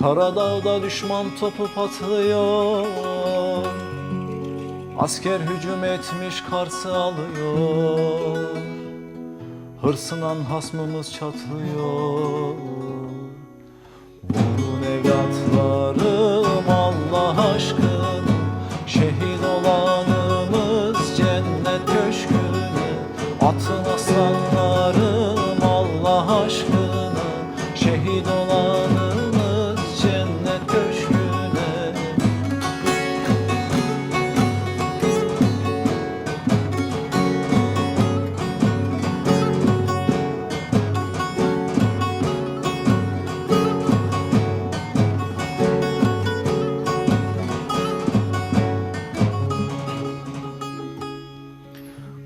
Karadağ'da düşman topu patlıyor. Asker hücum etmiş Kars'ı alıyor. Hırsınan hasmımız çatlıyor. Vurun evlatlarım Allah aşkına. Şehit olanımız cennet köşküne. Atın aslanlarım Allah aşkına. Şehit olanımız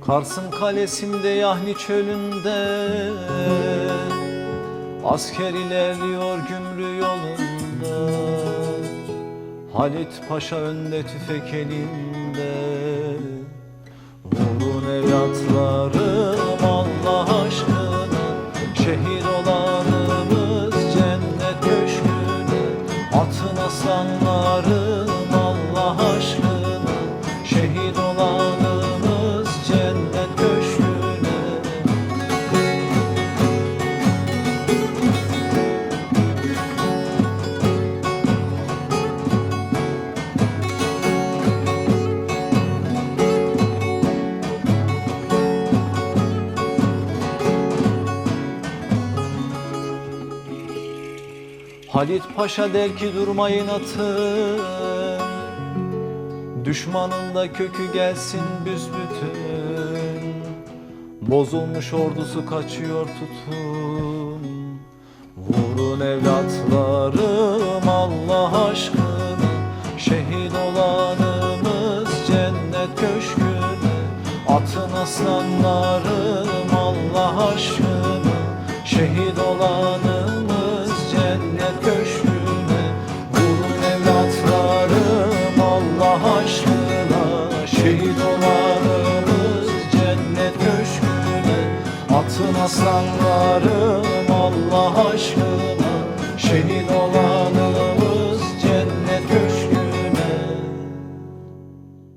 Kars'ın kalesinde Yahni çölünde. Asker ilerliyor gümrü yolunda. Halit Paşa önde tüfek elinde. Vurun evlatlarım Halit Paşa der ki durmayın atın Düşmanın da kökü gelsin büsbütün. Bozulmuş ordusu kaçıyor tutun. Vurun evlatlarım Allah aşkına. Şehit olanımız cennet köşküne. Atın aslanlarım Allah aşkına. Şehit olanımız aşkına Şehit olanımız cennet köşküne. Atın aslanlarım Allah aşkına Şehit